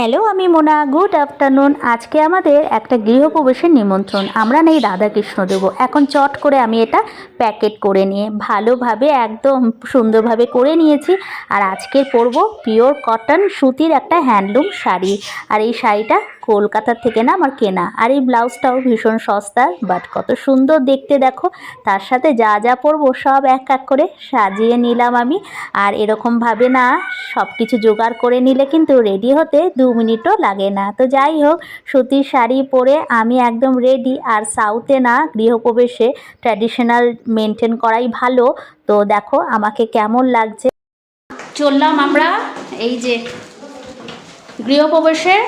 Hello, আমি Mona. Good afternoon. আজকে আমাদের একটা গৃহপ্রবেশের নিমন্ত্রণ। আমরা নেই রাধাকৃষ্ণ দেবো। এখন চট করে আমি এটা প্যাকেট করে নিয়ে, ভালোভাবে, একদম সুন্দরভাবে করে নিয়েছি। আর আজকের পরবো পিওর কটন সুতির একটা হ্যান্ডলুম শাড়ি। আর এই শাড়িটা কলকাতার থেকে না আমার কেনা। আর এই ব্লাউজটাও ভীষণ সস্তা, বাট কত সুন্দর দেখতে দেখো। তার সাথে যা যা পরবো সব এক এক করে সাজিয়ে নিলাম আমি। আর এরকমভাবে না সব কিছু জোগাড় করে নিলে কিন্তু রেডি হতে দু মিনিটও লাগে না। তো যাই হোক, সুতির শাড়ি পরে আমি একদম রেডি আর সাউথে না, গৃহপ্রবেশে ট্র্যাডিশনাল মেনটেন করাই ভালো। তো দেখো আমাকে কেমন লাগছে। চললাম আমরা এই যে গৃহপ্রবেশের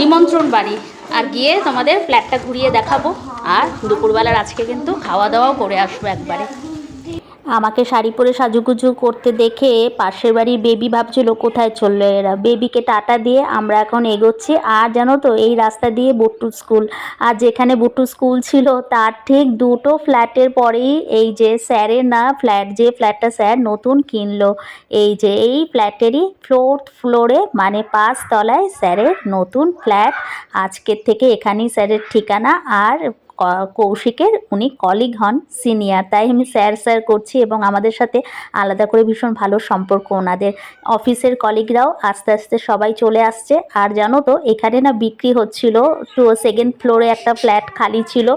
নিমন্ত্রণ বাড়ি। আর গিয়ে তোমাদের ফ্ল্যাটটা ঘুরিয়ে দেখাবো। আর দুপুরবেলার আজকে কিন্তু খাওয়া দাওয়াও করে আসব একবারে। আমাকে শাড়ি পরে সাজুগুজু করতে দেখে পাশের বাড়ির বেবি ভাবছিল কোথায় চলল এরা। বেবিকে টাটা দিয়ে আমরা এখন এগোচ্ছি। আর জানো তো, এই রাস্তা দিয়ে বুট্টু স্কুল। আর যেখানে বুট্টু স্কুল ছিল, তার ঠিক দুটো ফ্ল্যাটের পরেই এই যে স্যারের না, ফ্ল্যাট, যে ফ্ল্যাটটা স্যার নতুন কিনলো, এই যে এই ফ্ল্যাটেরই ফোর্থ ফ্লোরে মানে পাঁচ তলায় স্যারের নতুন ফ্ল্যাট। আজকের থেকে এখানেই স্যারের ঠিকানা। আর কৌশিকের উনি কলিগ হন সিনিয়র তাই আমি স্যার স্যার করছি এবং আমাদের সাথে আলাদা করে ভীষণ ভালো সম্পর্ক। ওনাদের অফিসের কলিগরাও আস্তে আস্তে সবাই চলে আসছে। আর জানো তো, এখানে না বিক্রি হচ্ছিল। টু সেকেন্ড ফ্লোরে একটা ফ্ল্যাট খালি ছিল।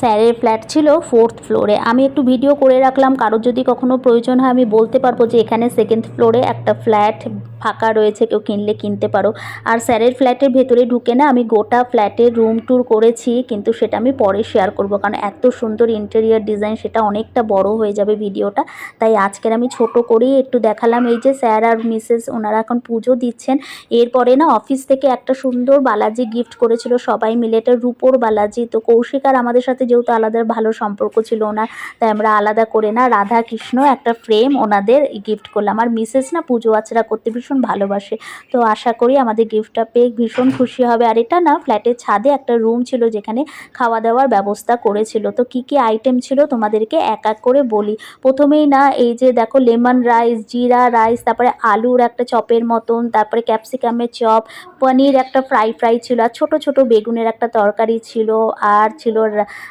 স্যারের ফ্ল্যাট ছিল ফোর্থ ফ্লোরে। আমি একটু ভিডিও করে রাখলাম, কারোর যদি কখনো প্রয়োজন হয় আমি বলতে পারব যে এখানে সেকেন্ড ফ্লোরে একটা ফ্ল্যাট ফাঁকা রয়েছে, কেউ কিনলে কিনতে পারো। আর স্যারের ফ্ল্যাটের ভেতরে ঢুকে না আমি গোটা ফ্ল্যাটের রুম ট্যুর করেছি, কিন্তু সেটা আমি পরে শেয়ার করব, কারণ এত সুন্দর ইন্টেরিয়ার ডিজাইন সেটা অনেকটা বড় হয়ে যাবে ভিডিওটা। তাই আজকের আমি ছোট করেই একটু দেখালাম, এই যে স্যার আর মিসেস ওনারা এখন পুজো দিচ্ছেন। এরপরে না অফিস থেকে একটা সুন্দর বালাজি গিফট করেছিল, সবাই মিলে এটা রূপোর বালাজি। তো কৌশিক আর আমাদের সাথে যেহেতু আলাদা ভালো সম্পর্ক ছিল ওনার, তাই আমরা আলাদা করে না রাধা কৃষ্ণ একটা ফ্রেম ওনাদের গিফট করলাম। আর মিসেস না পুজো আচরা করতে ভীষণ ভালোবাসে। তো আশা করি আমাদের গিফটটা পেয়ে ভীষণ খুশি হবে। আর এটা না ফ্ল্যাটের ছাদে একটা রুম ছিল যেখানে খাওয়া দাওয়ার ব্যবস্থা করেছিল। তো কি কি আইটেম ছিল তোমাদেরকে এক এক করে বলি। প্রথমেই না এই যে দেখো লেমন রাইস জিরা রাইস তারপরে আলুর একটা চপের মতন, তারপরে ক্যাপসিকামের চপ, পনির একটা ফ্রাই ফ্রাই ছিল, আর ছোটো ছোটো বেগুনের একটা তরকারি ছিল, আর ছিল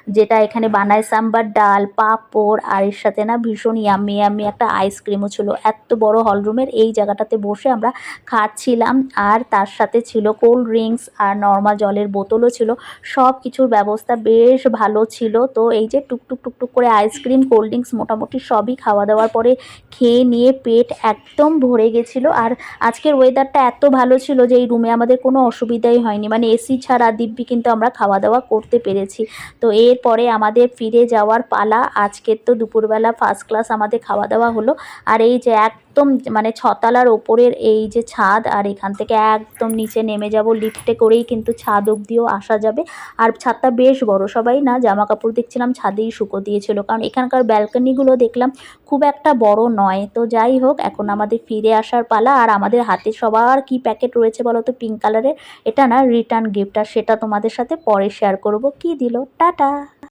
যেটা এখানে বানায় সাম্বার ডাল, পাঁপড়, আর এর সাথে না ভীষণ ইয়াম্মি ইয়াম্মি একটা আইসক্রিমও ছিল। এত বড় হলরুমের এই জায়গাটাতে বসে আমরা খাচ্ছিলাম। আর তার সাথে ছিল কোল্ড ড্রিঙ্কস আর নর্মাল জলের বোতলও ছিল। সব কিছুর ব্যবস্থা বেশ ভালো ছিল। তো এই যে টুকটুক টুকটুক করে আইসক্রিম কোল্ড ড্রিঙ্কস মোটামুটি সবই খাওয়া দাওয়ার পরে খেয়ে নিয়ে পেট একদম ভরে গেছিল। আর আজকের ওয়েদারটা এত ভালো ছিল যে এই রুমে আমাদের কোনো অসুবিধাই হয়নি। মানে এসি ছাড়া দিব্যি কিন্তু আমরা খাওয়া দাওয়া করতে পেরেছি। তো এরপরে আমাদের ফিরে যাওয়ার পালা। আজকের তো দুপুরবেলা ফার্স্ট ক্লাস আমাদের খাওয়া দাওয়া হলো। আর এই যে একদম মানে ছতলার ওপরের এই যে ছাদ, আর এখান থেকে একদম নিচে নেমে যাব লিফটে করেই কিন্তু ছাদ অবধিও আসা যাবে। আর ছাদটা বেশ বড়, সবাই না জামা কাপড় দেখছিলাম ছাদেই শুকো দিয়েছিল। কারণ এখানকার ব্যালকনিগুলো দেখলাম খুব একটা বড় নয়। তো যাই হোক, এখন আমাদের ফিরে আসার পালা। আর আমাদের হাতে সবার কি প্যাকেট রয়েছে বলো তো পিঙ্ক কালারের এটা না রিটার্ন গিফট আর সেটা তোমাদের সাথে পরে শেয়ার করব। কি দিল? টাটা!